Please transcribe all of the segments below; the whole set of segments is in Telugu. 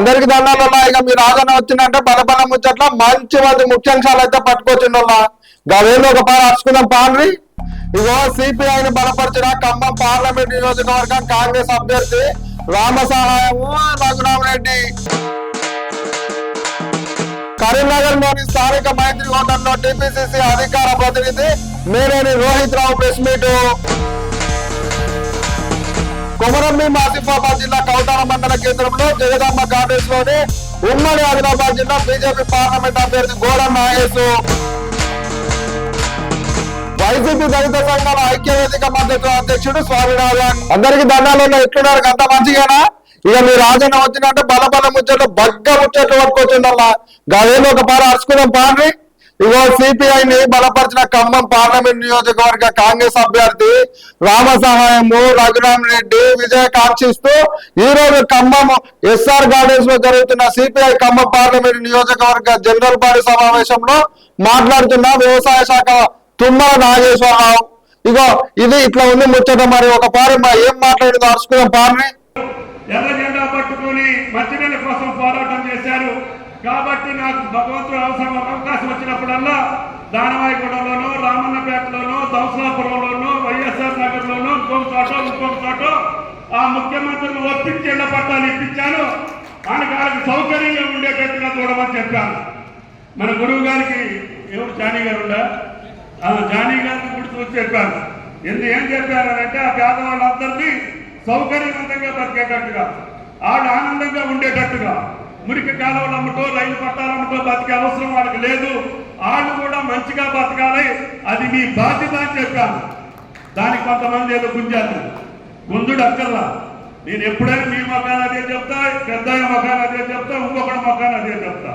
అందరికి దండాలు ఇక మీ ఆదరణ వచ్చిందంటే బలబల ముచ్చట్ల మంచి మంచి ముఖ్యాంశాలు అయితే పట్టుకొచ్చిండోళ్ళ గవేలో ఒక పాలు అర్చుకుందాం పాండ్రి. ఇగో సిపిఐని బలపరిచిన ఖమ్మం పార్లమెంట్ నియోజకవర్గం కాంగ్రెస్ అభ్యర్థి రామ సహాయము రఘురామరెడ్డి. కరీంనగర్లోని స్థానిక మైత్రి హోటల్లో టిపిసిసి అధికార ప్రతినిధి మేరేని రోహిత్ రావు ప్రెస్ మీట్. కొమరంభీం ఆసిఫాబాద్ జిల్లా కౌటాల మండల కేంద్రంలో జగదమ్మ గార్డెన్స్లోని ఉమ్మడి ఆదిలాబాద్ జిల్లా బీజేపీ పార్లమెంట్ అభ్యర్థి గోడం నాగేశ్ వైసీపీ దళిత సంఘాల ఐక్య వేదిక మద్దతు అధ్యక్షుడు స్వామినాథన్ అందరికి దండాలలో ఎట్లున్నారు? అంత మంచిగానా? ఇక మీ రాజన్న వచ్చినట్టు బల బల ముచ్చట్లు బగ్గ ముచ్చట్లు పట్టుకొచ్చిందల్లా గదేలో ఒక పార అరుచుకుందాం పాండ్రి. ఇగో సిపిఐ ని బలపరిచిన ఖమ్మం పార్లమెంట్ నియోజకవర్గ కాంగ్రెస్ అభ్యర్థి రామ సహాయము రఘురామ్ రెడ్డి విజయకాంక్షిస్తూ ఈ రోజు ఖమ్మం ఎస్ఆర్ గార్డెన్స్లో జరుగుతున్న సిపిఐ ఖమ్మం పార్లమెంట్ నియోజకవర్గ జనరల్ బాడీ సమావేశంలో మాట్లాడుతున్న వ్యవసాయ శాఖ తుమ్మల నాగేశ్వరరావు. ఇగో ఇది ఇట్లా ఉంది ముచ్చట మరి ఒక పారి మా ఏం మాట్లాడిందో అరుచుకుందాం పారిని ఎర్ర జెండా పట్టుకొని మంచినీళ్ళ కోసం పోరాటం చేశారు కాబట్టి నాకు భగవంతుడు అవసరం అవకాశం వచ్చినప్పుడల్లా దానవాయిగూడలోనో రామన్నపేటలోనో దౌసలాపురంలోనో వైఎస్ఆర్ నగర్లోనో ఇంకొక చోట ఇంకొక చోట ఆ ముఖ్యమంత్రిని ఒప్పించి ఇళ్ళ పట్టాలు ఇప్పించాను. ఆయనకి వాళ్ళకి సౌకర్యంగా ఉండేటట్టుగా చూడమని చెప్పాను. మన గురువు గారికి ఎవరు జానీ గారు ఉండాలి జానీ గారిని గుర్తు వచ్చి చెప్పాను. ఎందు ఏం చెప్పారంటే ఆ పేదవాళ్ళందరినీ సౌకర్యవంతంగా బతికేటట్టుగా వాళ్ళు ఆనందంగా ఉండేటట్టుగా మురికి కాలువలు అమ్మటో రైలు పట్టాలమ్మటో బతికే అవసరం వాళ్ళకి లేదు. వాళ్ళు కూడా మంచిగా బతకాలి. అది మీ బాధ్యత అని చెప్పాను. దానికి కొంతమంది ఏదో గుంజారు. గుంజుడు అక్కర్లా. నేను ఎప్పుడైనా మీ మొఖాన్ని అదే చెప్తా పెద్ద మొఖాన్ని అదే చెప్తా ఇంకొకటి మొఖాన్ని అదే చెప్తా.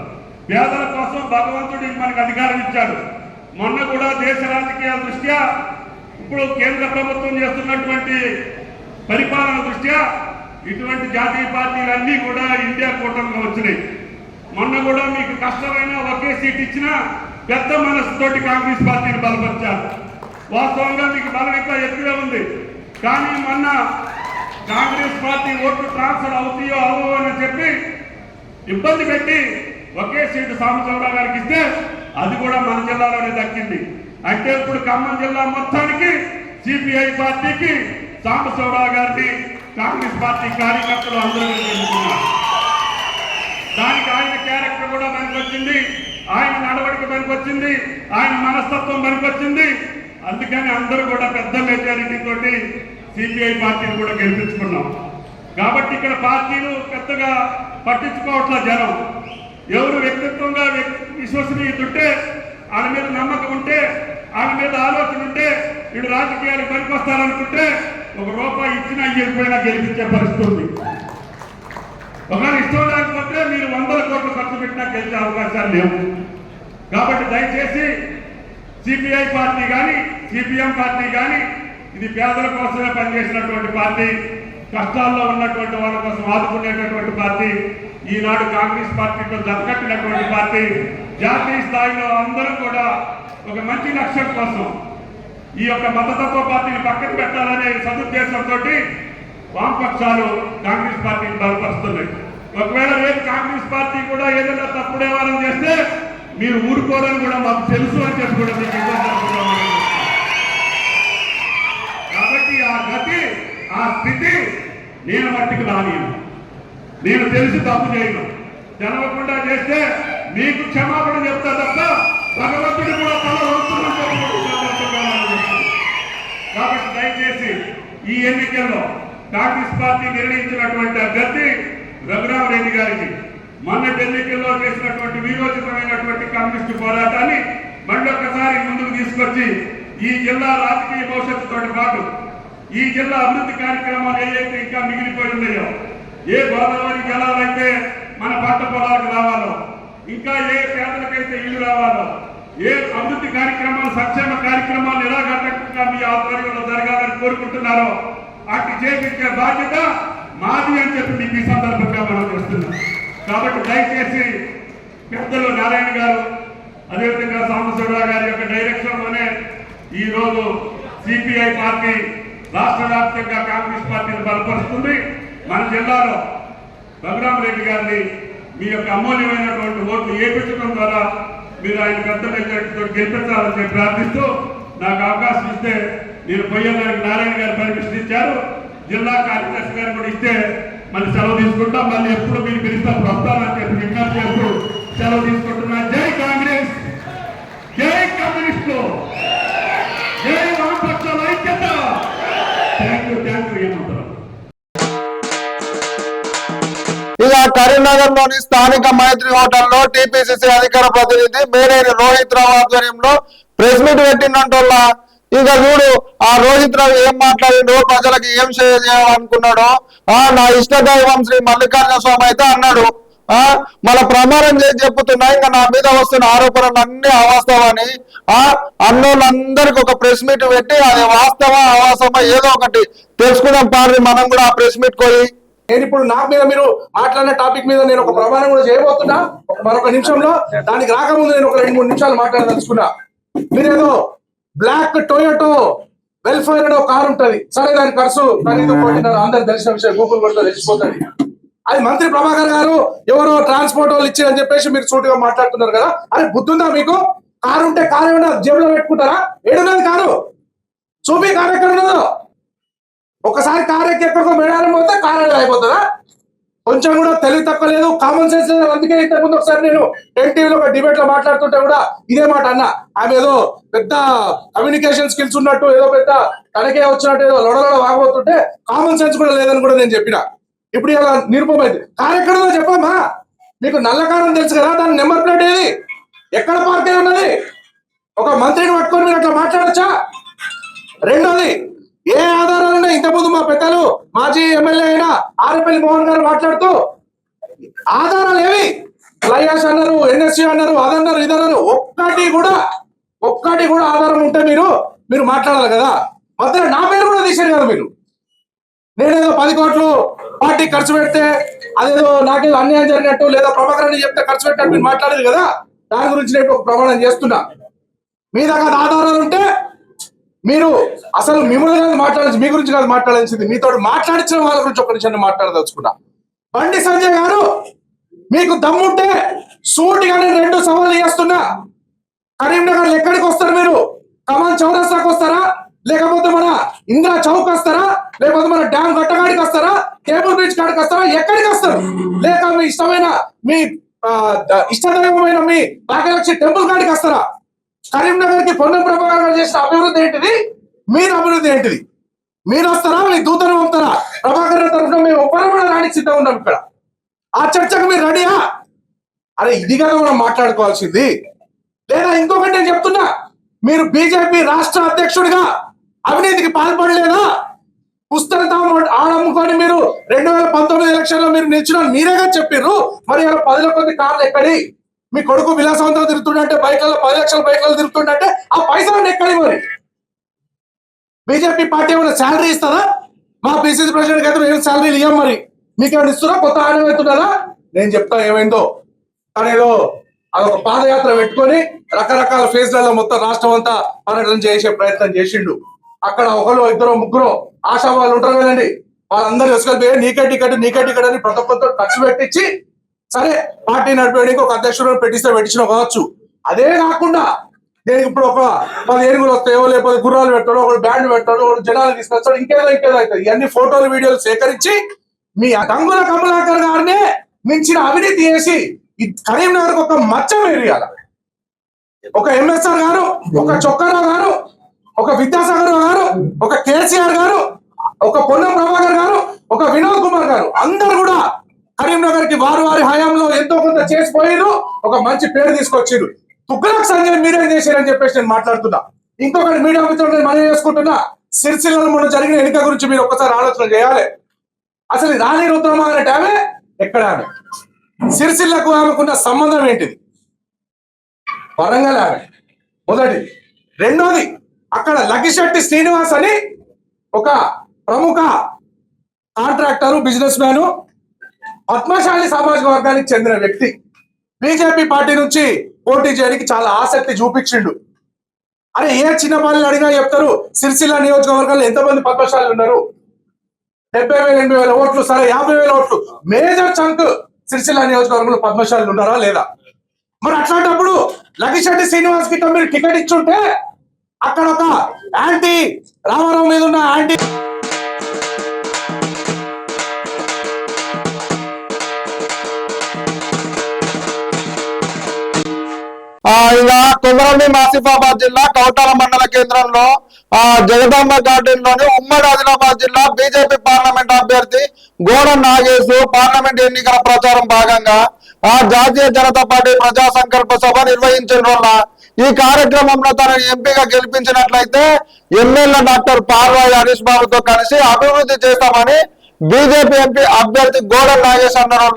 పేదల కోసం భగవంతుడు మనకు అధికారం ఇచ్చాడు. మొన్న కూడా దేశ రాజకీయాల దృష్ట్యా ఇప్పుడు కేంద్ర ప్రభుత్వం చేస్తున్నటువంటి పరిపాలన దృష్ట్యా ఇటువంటి జాతీయ పార్టీలన్నీ కూడా ఇండియా కూటమిలో వచ్చినాయి. మొన్న కూడా మీకు కష్టమైన ఒకే సీట్ ఇచ్చినా పెద్ద మనసుతోటి కాంగ్రెస్ పార్టీని బలపరిచారు. వాస్తవంగా మీకు బలం ఇంకా ఎక్కువే ఉంది. కానీ మొన్న కాంగ్రెస్ పార్టీ ఓట్లు ట్రాన్స్ఫర్ అవుతాయో అవో అని చెప్పి ఇబ్బంది పెట్టి ఒకే సీటు సాంబశివరావు గారికి ఇస్తే అది కూడా మన జిల్లాలోనే దక్కింది. అంటే ఇప్పుడు ఖమ్మం జిల్లా మొత్తానికి సిపిఐ పార్టీకి సాంబశివరావు గారిని కాంగ్రెస్ పార్టీ కార్యకర్తలు అందరూ ఎన్నుకున్నారు. దానికి ఆయన క్యారెక్టర్ కూడా పనికొచ్చింది ఆయన నడవడిక పనికొచ్చింది ఆయన మనస్తత్వం పనికొచ్చింది అందుకని అందరూ కూడా పెద్ద మెజారిటీ తోటి సిపిఐ పార్టీని కూడా గెలిపించుకున్నాం. కాబట్టి ఇక్కడ పార్టీలు పెద్దగా పట్టించుకోవట్ల జనం. ఎవరు వ్యక్తిత్వంగా విశ్వసనీయుతుంటే విశ్వసనీయత వాళ్ళ మీద నమ్మకం ఉంటే వాళ్ళ మీద ఆలోచన ఉంటే వీడు రాజకీయాలకు పనికొస్తారనుకుంటే ఒక రూపాయి ఇచ్చినా ఇవ్వకపోయినా గెలిపించే పరిస్థితి ఉంది. ఒకవేళ ఇష్టం లేకపోతే మీరు వందల కోట్లు ఖర్చు పెట్టినా గెలిచే అవకాశాలు లేవు. కాబట్టి దయచేసి సిపిఐ పార్టీ కానీ సిపిఎం పార్టీ కానీ ఇది పేదల కోసమే పనిచేసినటువంటి పార్టీ కష్టాల్లో ఉన్నటువంటి వాళ్ళ కోసం ఆదుకునేటటువంటి పార్టీ ఈనాడు కాంగ్రెస్ పార్టీతో దక్కట్టినటువంటి పార్టీ జాతీయ స్థాయిలో అందరూ కూడా ఒక మంచి లక్ష్యం కోసం ఈ యొక్క మతతత్వ పార్టీని పక్కన పెట్టాలనే సదుద్దేశంతో వామపక్షాలు కాంగ్రెస్ పార్టీని బలపరుస్తున్నాయి. ఒకవేళ రేపు కాంగ్రెస్ పార్టీ కూడా ఏదైనా తప్పుడు వ్యవహారం చేస్తే మీరు ఊరుకోరని కూడా మాకు తెలుసు అని చెప్పి కూడా మీకు కాబట్టి ఆ గతి ఆ స్థితి నేను మట్టికి రానియను నేను తెలిసి తప్పు చేయను. తెలవకుండా చేస్తే మీకు క్షమాపణ చెప్తా తప్ప భగవంతుడు కూడా తల కూడా కాబట్టి దయచేసి ఈ ఎన్నికల్లో కాంగ్రెస్ పార్టీ నిర్ణయించినటువంటి అభ్యర్థి రఘురామరెడ్డి గారికి మొన్నటి ఎన్నికల్లో చేసినటువంటి వీరోచితమైనటువంటి కమ్యూనిస్టు పోరాటాన్ని మళ్ళొక్కసారి ముందుకు తీసుకొచ్చి ఈ జిల్లా రాజకీయ భవిష్యత్తుతో పాటు ఈ జిల్లా అభివృద్ధి కార్యక్రమాలు ఏవైతే ఇంకా మిగిలిపోయి ఉన్నాయో ఏ గోదావరి జలాలైతే మన పంట పొలాలకు రావాలో ఇంకా ఏ పేదలకైతే ఇల్లు రావాలో ఏ అభివృద్ధి కార్యక్రమాలు సంక్షేమ కార్యక్రమాలు ఎలా కట్టకుండా మీ ఆధ్వర్యంలో జరగాలని కోరుకుంటున్నారో అటు చేపించే బాధ్యత మాది అని చెప్పి మీకు ఈ సందర్భంగా మనం చేస్తున్నాం. కాబట్టి దయచేసి పెద్దలు నారాయణ గారు అదేవిధంగా సాంబశివరావు గారి యొక్క డైరెక్షన్ ఈరోజు ఈ రోజు సిపిఐ పార్టీ రాష్ట్ర వ్యాప్తంగా కాంగ్రెస్ పార్టీని బలపరుస్తుంది. మన జిల్లాలో రఘురామరెడ్డి గారిని మీ యొక్క అమూల్యమైనటువంటి ఓట్లు ఏపించడం ద్వారా మీరు ఆయన పెద్ద మెజార్టీతో గెలిపించాలని చెప్పి ప్రార్థిస్తూ నాకు అవకాశం ఇస్తే నేను పొయ్యగారికి నారాయణ గారు పర్మిషన్ ఇచ్చారు. జిల్లా కార్యదర్శి గారు కూడా ఇస్తే మళ్ళీ సెలవు తీసుకుంటాం. మళ్ళీ ఎప్పుడు మీరు పిలిస్తే వస్తానని చెప్పి విజ్ఞప్తి చేస్తూ సెలవు తీసుకుంటున్నా. జై కరీంనగర్లోని స్థానిక మైత్రి హోటల్లో టిపిసిసి అధికార ప్రతినిధి మేరేని రోహిత్ రావు ఆధ్వర్యంలో ప్రెస్ మీట్ పెట్టినట్టుల్లా ఇక చూడు ఆ రోహిత్ రావు ఏం మాట్లాడిండో ప్రజలకు ఏం చేయాలనుకున్నాడో ఆ నా ఇష్ట దైవం శ్రీ మల్లికార్జున స్వామి అయితే అన్నాడు. ఆ మన ప్రమాణం చేసి చెప్తున్నా ఇంకా నా మీద వస్తున్న ఆరోపణలు అన్ని అవాస్తవని. ఆ అన్నోళ్ళందరికి ఒక ప్రెస్ మీట్ పెట్టి అది వాస్తవ అవాస్తవ ఏదో ఒకటి తెలుసుకుందాం పారి మనం కూడా ఆ ప్రెస్ మీట్ పోయి నేను ఇప్పుడు నా మీద మీరు మాట్లాడిన టాపిక్ మీద నేను ఒక ప్రమాణం కూడా చేయబోతున్నా. మరొక నిమిషంలో దానికి రాకముందు నేను ఒక రెండు మూడు నిమిషాలు మాట్లాడదలుచుకున్నా. మీరేదో బ్లాక్ టొయోటో వెల్ఫేర్ అనే ఒక కారు ఉంటది. సరే దాని ఖర్చు అందరికి తెలిసిన విషయం గూగుల్ కూడా తెలిసిపోతుంది. అది మంత్రి ప్రభాకర్ గారు ఎవరో ట్రాన్స్పోర్ట్ వాళ్ళు ఇచ్చారని చెప్పేసి మీరు సూటిగా మాట్లాడుతున్నారు కదా. అరే బుద్ధుందా మీకు? కారు ఉంటే కారు ఏమైనా జేబులో పెట్టుకుంటారా? ఏడున్నది కారు. చూపి కారు ఎక్కడ ఉన్నదో. ఒకసారి కారు ఎక్కి ఎక్కడికో మేడారం పోతే కారు అయిపోతుందా? కొంచెం కూడా తెలివి తక్కువ లేదు కామన్ సెన్స్ లేదు. అందుకే ఇంతకు ముందు ఒకసారి నేను ఎన్టీవీలో ఒక డిబేట్లో మాట్లాడుతుంటే కూడా ఇదే మాట అన్న. ఆమె ఏదో పెద్ద కమ్యూనికేషన్ స్కిల్స్ ఉన్నట్టు ఏదో పెద్ద తనకే వచ్చినట్టు ఏదో లొడలో వాగబోతుంటే కామన్ సెన్స్ కూడా లేదని కూడా నేను చెప్పిన. ఇప్పుడు ఇలా నిరూపమైంది. కారు ఎక్కడో చెప్పమ్మా. మీకు నల్ల కారం తెలుసు కదా దాని నెంబర్ ప్లేట్ ఏది? ఎక్కడ పార్క్ అయి ఉన్నది? ఒక మంత్రిని పట్టుకొని మీరు అట్లా మాట్లాడచ్చా? రెండోది ఏ ఆధారాలు ఇంతకుముందు మా పెద్దలు మాజీ ఎమ్మెల్యే అయిన ఆరేపల్లి మోహన్ గారు మాట్లాడుతూ ఆధారాలు ఏవి? లయాస్ అన్నారు ఎన్ఎస్సి అన్నారు అదన్నారు ఇదన్నారు ఒక్కటి కూడా ఒక్కటి కూడా ఆధారం ఉంటే మీరు మీరు మాట్లాడాలి కదా. మధ్యలో నా పేరు కూడా తీశారు కదా మీరు. నేనేదో పది కోట్లు పార్టీ ఖర్చు పెడితే అదేదో నాకేదో అన్యాయం జరిగినట్టు లేదా ప్రభాకర్ అని చెప్తే ఖర్చు పెట్టినట్టు మీరు మాట్లాడేది కదా. దాని గురించి నేను ప్రమాణం చేస్తున్నా. మీ దగ్గర ఆధారాలు ఉంటే మీరు అసలు మిమ్మల్ని కాదు మాట్లాడాల్సి మీ గురించి కాదు మాట్లాడాల్సింది మీతో మాట్లాడించిన వాళ్ళ గురించి ఒక నిమిషం మాట్లాడదలుచుకున్నా. బండి సంజయ్ గారు మీకు దమ్ముంటే సూటిగా నేను రెండు సవాళ్ళు చేస్తున్నా. కరీంనగర్ ఎక్కడికి వస్తారు మీరు? కమాన్ చౌరస్తాకి వస్తారా? లేకపోతే మన ఇందిరా చౌక్ వస్తారా? లేకపోతే మన డ్యామ్ గట్టగాడికి వస్తారా? కేబుల్ బ్రిడ్జ్ కాడికి వస్తారా? ఎక్కడికి వస్తారు? లేక మీ ఇష్టమైన మీ ద- ఇష్టదైవమైన మీ భాగ్యలక్ష్మి టెంపుల్ కాడికి వస్తారా? కరీంనగర్కి పొన్నం ప్రభాకర్ చేసిన అభివృద్ధి ఏంటిది? మీరు అభివృద్ధి ఏంటిది? మీరు వస్తారా? మీ దూతను పంపుతారా? ప్రభాకర్ తరఫున మేము ఒక్కరు కూడా రానికి సిద్ధంగా ఉన్నాం ఇక్కడ. ఆ చర్చకు మీరు రెడీయా? అరే ఇది కదా మనం మాట్లాడుకోవాల్సింది. లేదా ఇంకొకటి నేను చెప్తున్నా. మీరు బీజేపీ రాష్ట్ర అధ్యక్షుడిగా అవినీతికి పాల్పడలేదా? పుస్తకం ఆడమ్ముకొని మీరు రెండు వేల పంతొమ్మిది ఎలక్షన్లో మీరు నిలిచిన మీరేగా చెప్పారు మరి పదిలో కొద్ది కార్లు ఎక్కడి? మీ కొడుకు విలాసవంతంగా తిరుగుతుండంటే బైక్లలో పది లక్షల బైక్లలో తిరుగుతుండంటే ఆ పైసలు ఎక్కడ మరి బీజేపీ పార్టీ ఏమైనా శాలరీ ఇస్తుందా మా పిసిసి ప్రెసిడెంట్ అయితే ఏం శాలరీలు ఇవ్వం మరి? మీకేమైనా ఇస్తున్నా కొత్త ఆదాయం అవుతున్నారా నేను చెప్తా ఏమైందో. కానీ ఏదో అదొక పాదయాత్ర పెట్టుకొని రకరకాల ఫేజ్లలో మొత్తం రాష్ట్రం అంతా పర్యటన చేసే ప్రయత్నం చేసిండు. అక్కడ ఒకరు ఇద్దరు ముగ్గురు ఆశా వాళ్ళు ఉంటారు కదండి. వాళ్ళందరూ తీసుకెళ్ళి నీకే టికెట్ నీకే టికెట్ అని ప్రతి ఒక్కరితో ఖర్చు పెట్టించి సరే పార్టీ నడిపేయడానికి ఒక అధ్యక్షుడు పెట్టిస్తే పెట్టించిన కావచ్చు. అదే కాకుండా నేను ఇప్పుడు ఒక పది ఏనుగులు వస్తాయో లేకపోతే గుర్రాలు పెట్టాడు ఒక బ్యాండ్ పెట్టాడు ఒక జనాలు తీసుకొస్తాడు ఇంకేదో ఇంకేదో అవుతుంది. ఇవన్నీ ఫోటోలు వీడియోలు సేకరించి మీ గంగుల కమలాకర్ గారినే మించిన అవినీతి చేసి కరీంనగర్ ఒక మచ్చ వేరియాల ఒక ఎంఎస్ఆర్ గారు ఒక చొక్కారావు గారు ఒక విద్యాసాగర్ గారు ఒక కేసీఆర్ గారు ఒక పొన్నం ప్రభాకర్ గారు ఒక వినోద్ కుమార్ గారు అందరు కూడా కరీంనగర్కి వారి వారి హయాంలో ఎంతో కొంత చేసిపోయారు ఒక మంచి పేరు తీసుకొచ్చారు తుగ్గలకు సంజయ్ మీరేం చేశారని చెప్పేసి నేను మాట్లాడుతున్నా. ఇంకొకటి మీడియా మిత్రులు మనం చేసుకుంటున్నా. సిరిసిల్లలో మొన్న జరిగిన ఎన్నిక గురించి మీరు ఒక్కసారి ఆలోచన చేయాలి. అసలు రాణి రుద్రమ అనే ఆమె? ఎక్కడ ఆమె? సిరిసిల్లకు ఆమెకున్న సంబంధం ఏంటిది? వరంగల్ ఆమె. మొదటి. రెండోది అక్కడ లగిశెట్టి శ్రీనివాస్ అని ఒక ప్రముఖ కాంట్రాక్టరు బిజినెస్ మ్యాను పద్మశాలి సామాజిక వర్గానికి చెందిన వ్యక్తి. బీజేపీ పార్టీ నుంచి పోటీ చేయడానికి చాలా ఆసక్తి చూపించిండు. అరే ఏ చిన్న పనులు అడిగినా చెప్తారు సిరిసిల్ల నియోజకవర్గంలో ఎంతమంది పద్మశాలి ఉన్నారు? డెబ్బై వేల ఎనభై వేల ఓట్లు సరే యాభై వేల ఓట్లు. మేజర్ చంక్ సిరిసిల్ల నియోజకవర్గంలో పద్మశాలి ఉన్నారా లేదా? మరి అట్లాంటప్పుడు లగిశెట్టి శ్రీనివాస్కి మీరు టికెట్ ఇచ్చుంటే అక్కడ ఒక యాంటీ రామారావు మీద ఉన్న యాంటీ ఇలా కొమరవల్లి మాసిఫాబాద్ జిల్లా కౌటాల మండల కేంద్రంలో ఆ జగదాంబ గార్డెన్లోని ఉమ్మడి ఆదిలాబాద్ జిల్లా బీజేపీ పార్లమెంట్ అభ్యర్థి గోడ నాగేశు పార్లమెంట్ ఎన్నికల ప్రచారం భాగంగా ఆ జాతీయ జనతా పార్టీ ప్రజా సంకల్ప సభ నిర్వహించిన ఈ కార్యక్రమంలో తనను ఎంపీగా గెలిపించినట్లయితే ఎమ్మెల్యే డాక్టర్ పార్వాయి హరీష్ బాబుతో కలిసి అభివృద్ధి చేస్తామని బీజేపీ ఎంపీ అభ్యర్థి గోడ నాగేశ్ అన్నారు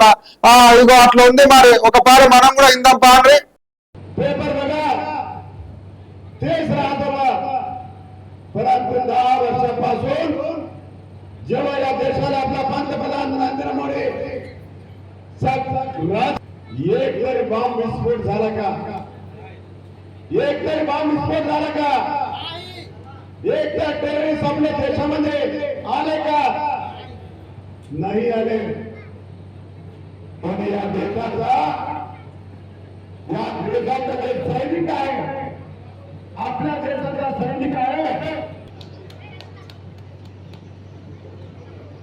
ఇగో అట్లా ఉంది మరి. ఒకసారి మనం కూడా ఇందాం పాండ్రి. तेच राहतो परत दहा वर्षापासून जेव्हा या देशाला आपला पंतप्रधान नरेंद्र मोदी एक तरी बॉम्ब विस्फोट झाला का? एक तरी बॉम्ब विस्फोट झाला का? एक तर टेररिस्ट आपल्या देशामध्ये आले का? नाही आले. पण या देशाचा या देशाचा एक सैनिक आहे. आपल्या देशाचा सैनिक आहे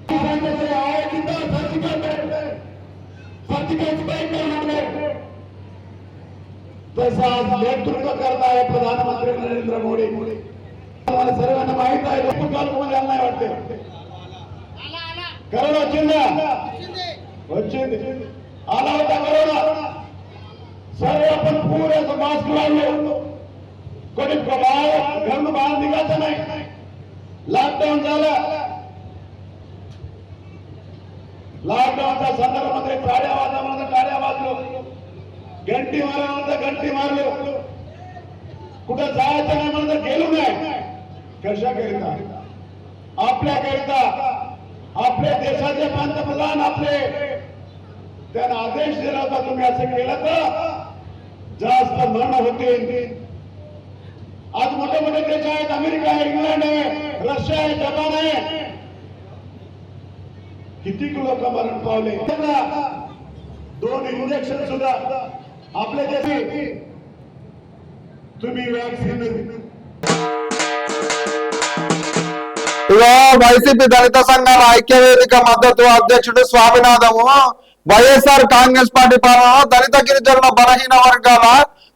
देशामध्ये आहे तिथं सर्जिकल सर्जिकल स्ट्राईक करणार तसं आज नेतृत्व करत आहे प्रधानमंत्री नरेंद्र मोदी मला सर्वांना माहित आहे लोक काल तुम्हाला नाही वाटते करोना వచ్చిందా వచ్చింది आला होता करोना सर्व आपण पुरेसं मास्क लावलो कोणी बाहेर घरून बाहेर निघायचं नाही. लॉकडाऊन झालं. लॉकडाऊनच्या संदर्भामध्ये टाळ्या वाजवण्याचं टाळ्या वाजलो. घंटी मारल्यानंतर घंटी मारलो. कुठं जायचं नाही म्हणून गेलो नाही. कशाकरिता? आपल्याकरिता. आपल्या देशाचे पंतप्रधान आपले. त्यांना आदेश दिला होता तुम्ही असं केलं तर जास्त मरण होतील. आज मोठे मोठे देश आहेत अमेरिका आहे इंग्लंड आहे रशिया आहे जपान आहे किती लोक मरण पावले दोन इंजेक्शन सुद्धा आपल्या देशी तुम्ही वॅक्सिन ఇగో వైసీపీ దళిత సంఘాల ఐక్య వేదిక మద్దతు అధ్యక్షుడు స్వామినాథము వైఎస్ఆర్ కాంగ్రెస్ పార్టీ పాలనలో దళిత గిరిజనుల బలహీన వర్గాల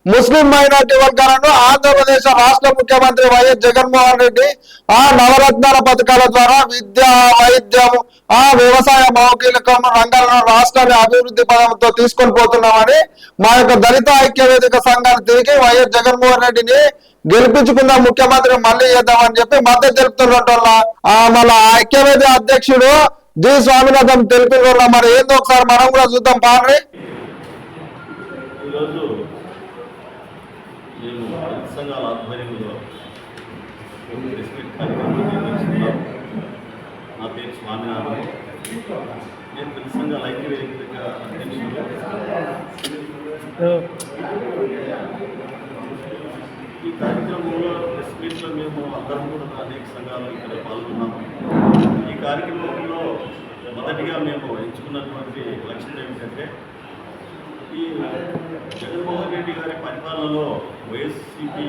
ముస్లిం మైనార్టీ వర్గాలను ఆంధ్రప్రదేశ్ రాష్ట్ర ముఖ్యమంత్రి వైఎస్ జగన్మోహన్ రెడ్డి ఆ నవరత్నాల పథకాల ద్వారా విద్య వైద్యం ఆ వ్యవసాయ మౌలికం రంగాలను రాష్ట్రాన్ని అభివృద్ధి పదంతో తీసుకొని పోతున్నామని మా యొక్క దళిత ఐక్య వేదిక సంఘాన్ని తిరిగి వైఎస్ జగన్మోహన్ రెడ్డిని గెలిపించుకున్న ముఖ్యమంత్రి మళ్ళీ చేద్దామని చెప్పి మద్దతు తెలుపుతున్నట్టు వల్ల ఆ మళ్ళా ఐక్యవేది అధ్యక్షుడు జి. స్వామినాథన్ తెలిపిన మరి ఏందో ఒకసారి మనం కూడా చూద్దాం పాండ్రి. ఈరోజు మేము దళిత సంఘాల ఆధ్వర్యంలో ప్రెస్ మీట్ కార్యక్రమం నిర్వహిస్తున్నాం నా పేరు స్వామినాథన్ నేను దళిత సంఘాల ఐక్యవేదిక అధ్యక్షుడు ఈ కార్యక్రమంలో ప్రెస్ మేము అందరం కూడా అనేక సంఘాలు ఇక్కడ పాల్గొన్నాము ఈ కార్యక్రమంలో మొదటిగా మేము ఎంచుకున్నటువంటి లక్ష్యం ఏమిటంటే ఈ జగన్మోహన్ రెడ్డి గారి పరిపాలనలో వైఎస్సిపి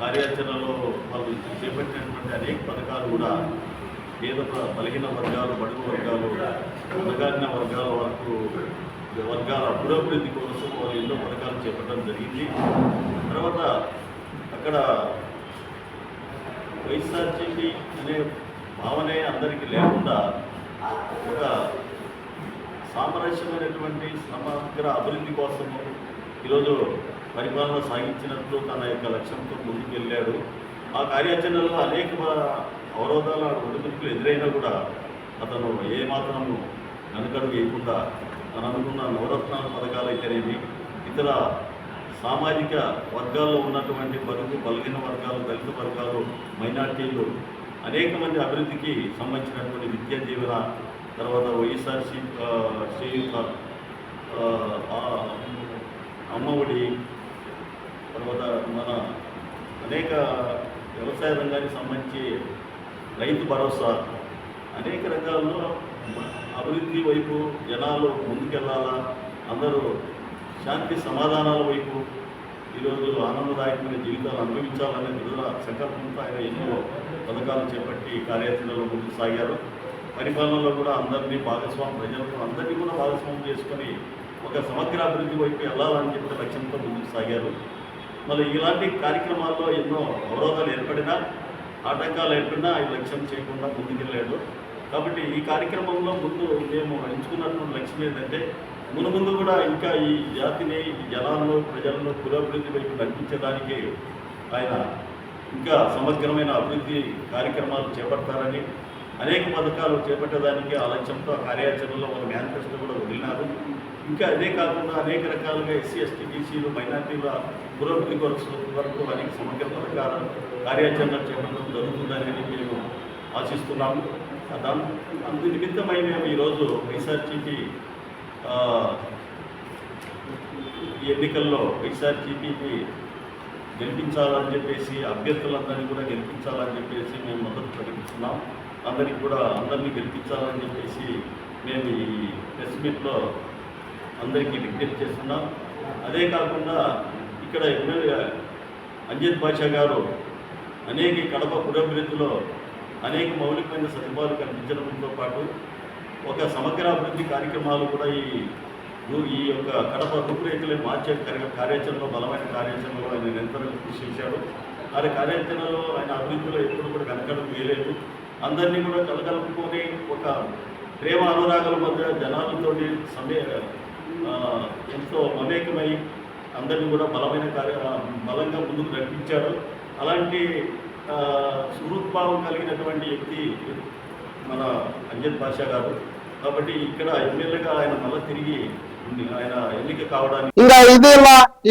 కార్యాచరణలో వాళ్ళు చేపట్టినటువంటి అనేక పథకాలు కూడా పేద బలహీన వర్గాలు బడుగు వర్గాలు అణగారిన వర్గాల వరకు వర్గాల అభివృద్ధి కోసం వారు ఎన్నో పథకాలు చేపట్టడం జరిగింది. తర్వాత అక్కడ వైఎస్ఆర్సీపీ అనే భావనే అందరికీ లేకుండా ఒక సామరస్యమైనటువంటి సమగ్ర అభివృద్ధి కోసము ఈరోజు పరిపాలన సాగించినట్లు తన యొక్క లక్ష్యంతో ముందుకు వెళ్ళాడు ఆ కార్యాచరణలో అనేక అవరోధాల ఒడిదుడుకులు ఎదురైనా కూడా అతను ఏమాత్రం వెనుకడు వేయకుండా తను అనుకున్న నవరత్నాల పథకాలు అయితేనేమి ఇతర సామాజిక వర్గాల్లో ఉన్నటువంటి బరువు బలహీన వర్గాలు దళిత వర్గాలు మైనార్టీలు అనేక మంది అభివృద్ధికి సంబంధించినటువంటి విద్యా దీవెన తర్వాత వైఎస్ఆర్సీ చేయూత అమ్మఒడి తర్వాత మన అనేక వ్యవసాయ రంగానికి సంబంధించి రైతు భరోసా అనేక రంగాల్లో అభివృద్ధి వైపు జనాలు ముందుకెళ్ళాలా అందరూ శాంతి సమాధానాల వైపు ఈరోజు ఆనందదాయకమైన జీవితాలు అనుభవించాలనే దృఢ సంకల్పంతో ఆయన ఎన్నో పథకాలు చేపట్టి కార్యాచరణలో ముందుకు సాగారు. పరిపాలనలో కూడా అందరినీ భాగస్వామి ప్రజలకు అందరినీ కూడా భాగస్వామ్యం చేసుకొని ఒక సమగ్ర అభివృద్ధి వైపు వెళ్ళాలని చెప్పిన లక్ష్యంతో ముందుకు సాగారు. మళ్ళీ ఇలాంటి కార్యక్రమాల్లో ఎన్నో అవరోధాలు ఏర్పడినా ఆటంకాలు ఏర్పడినా ఈ లక్ష్యం చేయకుండా ముందుకెళ్ళాడు. కాబట్టి ఈ కార్యక్రమంలో ముందు మేము ఎంచుకున్నటువంటి లక్ష్యం ఏంటంటే మును ముందు కూడా ఇంకా ఈ జాతిని ఈ జనాలను ప్రజలను పురోభివృద్ధి వైపు నడిపించడానికి ఆయన ఇంకా సమగ్రమైన అభివృద్ధి కార్యక్రమాలు చేపడతారని అనేక పథకాలు చేపట్టడానికి ఆ లక్ష్యంతో కార్యాచరణలో మన మేనిఫెస్టో ఇంకా అదే కాకుండా అనేక రకాలుగా ఎస్సీ ఎస్టీ బీసీలు మైనార్టీల పురోగతి కొరకు వరకు అనేక సమగ్ర పథకాల కార్యాచరణ చేపట్టడం జరుగుతుందని మేము ఆశిస్తున్నాము. దాని అందు నిమిత్తమై మేము ఈరోజు వైఎస్ఆర్సీపీ ఈ ఎన్నికల్లో వైఎస్ఆర్సీపీకి గెలిపించాలని చెప్పేసి అభ్యర్థులందరినీ కూడా గెలిపించాలని చెప్పేసి మేము మొదలు ప్రకటిస్తున్నాం. అందరికీ కూడా అందరినీ గెలిపించాలని చెప్పేసి మేము ఈ ప్రెస్ మీట్లో అందరికీ విజ్ఞప్తి చేస్తున్నాం. అదే కాకుండా ఇక్కడ ఎమ్మెల్యే అంజిత్ బాషా గారు అనేక కడప పురోభివృద్ధిలో అనేక మౌలికమైన సదుపాయాలు కల్పించడంతో పాటు ఒక సమగ్ర అభివృద్ధి కార్యక్రమాలు కూడా ఈ ఈ యొక్క కడప రూపురేఖలను మార్చే కార్యాచరణలో బలమైన కార్యాచరణలో ఆయన నిరంతరం కృషి చేశాడు. ఆయన కార్యాచరణలో ఆయన అభివృద్ధిలో ఎప్పుడు కూడా కనకడం వేయలేదు. అందరినీ కూడా కలగలుపుకొని ఒక ప్రేమ అనురాగాల మధ్య జనాలతోటి సమయ ఎంతో మమేకమై అందరినీ కూడా బలమైన కార్య బలంగా ముందుకు నడిపించారు. అలాంటి సుహృద్భావం కలిగినటువంటి వ్యక్తి మన అంజన్ పాషా గారు. కాబట్టి ఇక్కడ ఎమ్మెల్యేగా ఆయన మళ్ళీ తిరిగి ఆయన ఎన్నిక కావడానికి ఇంకా ఇది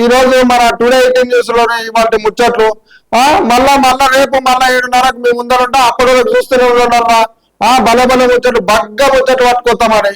ఈ రోజు మన టుడే ఎయిటీన్ న్యూస్లో ఇవాటి ముచ్చట్లు. ఆ మళ్ళా మళ్ళా రేపు మళ్ళా ఏడున్నరకు మేము ముందరుంటాం. అప్పటి వరకు చూస్తూనే ఉన్నారా ఆ బల ముచ్చట్లు బగ్గ ముచ్చట్లు పట్టుకొస్తామని